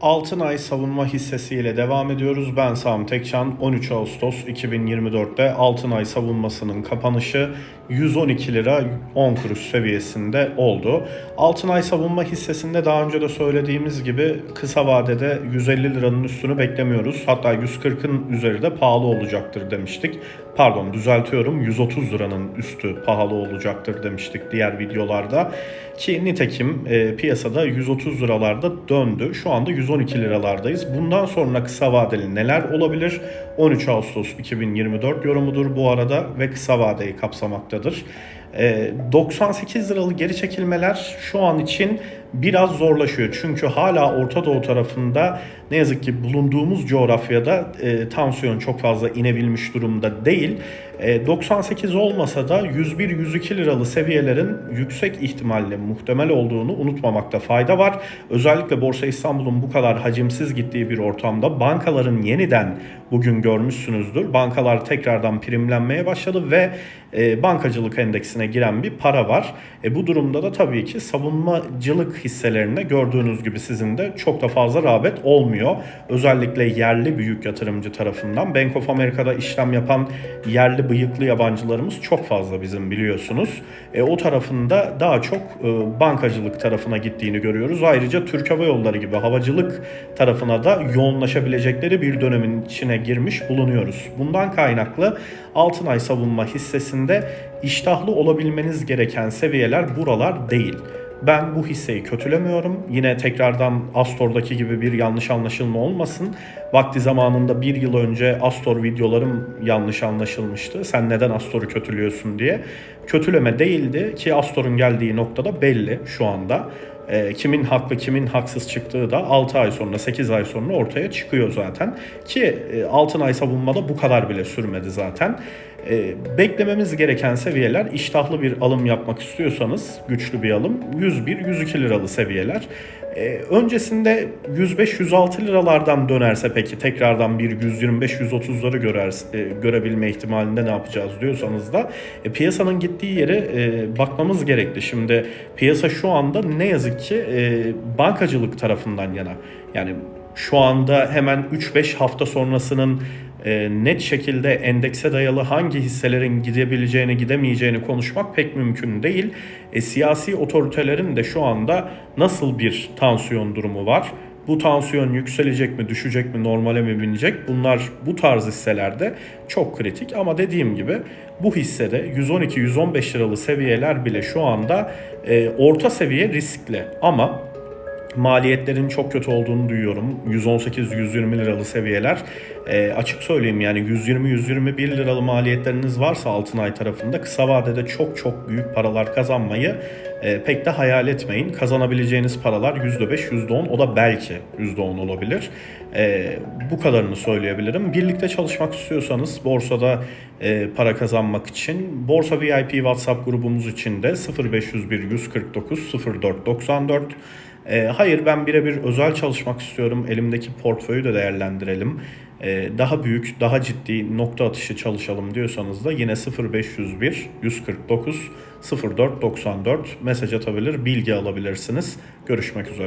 Altınay savunma hissesiyle devam ediyoruz. Ben Sami Tekcan. 13 Ağustos 2024'te Altınay savunmasının kapanışı 112 lira 10 kuruş seviyesinde oldu. Altınay savunma hissesinde daha önce de söylediğimiz gibi kısa vadede 150 liranın üstünü beklemiyoruz. Hatta 140'ın üzeri de pahalı olacaktır demiştik. Pardon düzeltiyorum 130 liranın üstü pahalı olacaktır demiştik diğer videolarda. Ki nitekim e, piyasada 130 liralarda döndü. Şu anda 112 liralardayız. Bundan sonra kısa vadeli neler olabilir? 13 Ağustos 2024 yorumudur bu arada ve kısa vadeyi kapsamaktadır. E, 98 liralık geri çekilmeler şu an için biraz zorlaşıyor. Çünkü hala Orta Doğu tarafında ne yazık ki bulunduğumuz coğrafyada e, tansiyon çok fazla inebilmiş durumda değil. E, 98 olmasa da 101-102 liralı seviyelerin yüksek ihtimalle muhtemel olduğunu unutmamakta fayda var. Özellikle Borsa İstanbul'un bu kadar hacimsiz gittiği bir ortamda bankaların yeniden bugün görmüşsünüzdür. Bankalar tekrardan primlenmeye başladı ve e, bankacılık endeksine giren bir para var. E, bu durumda da tabii ki savunmacılık hisselerinde gördüğünüz gibi sizin de çok da fazla rağbet olmuyor. Özellikle yerli büyük yatırımcı tarafından Bank of America'da işlem yapan yerli bıyıklı yabancılarımız çok fazla bizim biliyorsunuz. E, o tarafında daha çok e, bankacılık tarafına gittiğini görüyoruz. Ayrıca Türk Hava Yolları gibi havacılık tarafına da yoğunlaşabilecekleri bir dönemin içine girmiş bulunuyoruz. Bundan kaynaklı Altınay savunma hissesinde iştahlı olabilmeniz gereken seviyeler buralar değil. Ben bu hisseyi kötülemiyorum. Yine tekrardan Astor'daki gibi bir yanlış anlaşılma olmasın. Vakti zamanında bir yıl önce Astor videolarım yanlış anlaşılmıştı. Sen neden Astor'u kötülüyorsun diye. Kötüleme değildi ki Astor'un geldiği noktada belli şu anda. E, kimin haklı kimin haksız çıktığı da 6 ay sonra 8 ay sonra ortaya çıkıyor zaten. Ki e, altın ay savunmada bu kadar bile sürmedi zaten. E, beklememiz gereken seviyeler iştahlı bir alım yapmak istiyorsanız güçlü bir alım 101-102 liralı seviyeler. E, öncesinde 105-106 liralardan dönerse peki tekrardan bir 125-130'ları görer, e, görebilme ihtimalinde ne yapacağız diyorsanız da e, piyasanın gittiği yere e, bakmamız gerekli. Şimdi piyasa şu anda ne yazık ki e, bankacılık tarafından yana. Yani şu anda hemen 3-5 hafta sonrasının e, net şekilde endekse dayalı hangi hisselerin gidebileceğini gidemeyeceğini konuşmak pek mümkün değil. E, siyasi otoritelerin de şu anda nasıl bir tansiyon durumu var? Bu tansiyon yükselecek mi, düşecek mi, normale mi binecek? Bunlar bu tarz hisselerde çok kritik ama dediğim gibi bu hissede 112-115 liralı seviyeler bile şu anda e, orta seviye riskli ama maliyetlerin çok kötü olduğunu duyuyorum. 118-120 liralı seviyeler. E, açık söyleyeyim yani 120-121 liralı maliyetleriniz varsa Altınay tarafında kısa vadede çok çok büyük paralar kazanmayı e, pek de hayal etmeyin. Kazanabileceğiniz paralar %5, %10 o da belki %10 olabilir. E, bu kadarını söyleyebilirim. Birlikte çalışmak istiyorsanız borsada e, para kazanmak için Borsa VIP WhatsApp grubumuz için de 0501 149 04 94 e, hayır ben birebir özel çalışmak istiyorum. Elimdeki portföyü de değerlendirelim. E, daha büyük, daha ciddi nokta atışı çalışalım diyorsanız da yine 0501 149 04 94 mesaj atabilir, bilgi alabilirsiniz. Görüşmek üzere.